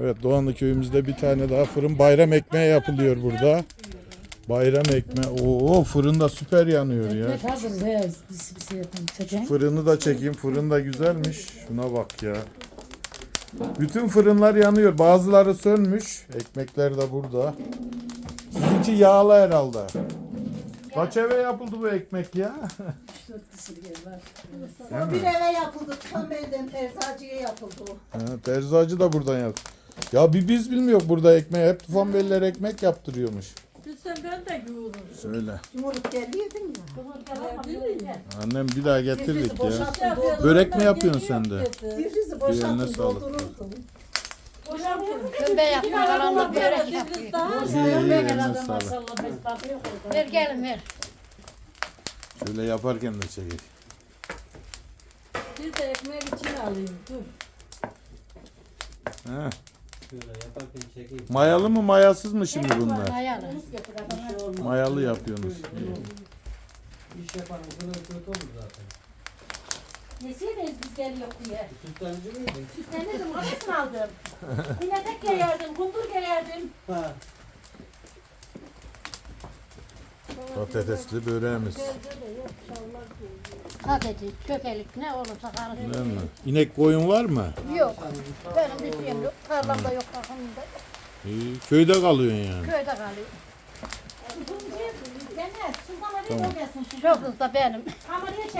Evet Doğanlı köyümüzde bir tane daha fırın bayram ekmeği yapılıyor burada. Bayram ekmeği. Oo fırında süper yanıyor ya. Ekmek hazır beyaz. Biz bir şey yapalım. Çekeyim. Fırını da çekeyim. Fırın da güzelmiş. Şuna bak ya. Bütün fırınlar yanıyor. Bazıları sönmüş. Ekmekler de burada. Sizinki yağlı herhalde. Kaç eve yapıldı bu ekmek ya? Bir eve yapıldı. Kamerden terzacıya yapıldı o. Ha, Terzacı da buradan yap. Ya bir biz bilmiyor burada ekmeği. Hep tufan belliler ekmek yaptırıyormuş. Bilsem ben de yoğururum. Söyle. Yumurta geldiydin ya. Annem bir daha getirdik ya. Börek mi yapıyorsun sen de? Difrizi Eline boşalttın sağlık. doldururdun. Kömbe yaptım, kalanlar börek yapıyor. İyi iyi eline sağlık. Ver gelin ver. Şöyle yaparken de çekeyim. Bir de ekmek için alayım. Dur. Ha. Şöyle yaparken çekeyim. Mayalı mı mayasız mı şimdi bunlar? Şey. Mayalı yapıyorsunuz. İş yapan kadar kötü olur zaten. Nesiyiz biz geliyor diye. Sütlancı mıydın? Süslenirdim, kafasını aldım. Biletek giyerdim, kundur giyerdim. Ha. Patatesli böreğimiz. Patates, köpelik ne olursa karıştır. Değil mi? İnek koyun var mı? Yok. Benim bir şeyim yok. Tarlamda yok, bakımda. İyi. Köyde kalıyorsun yani. Köyde kalıyor. Dene, sultana bir Tamam. o gelsin. Çok da benim. Kameraya çek.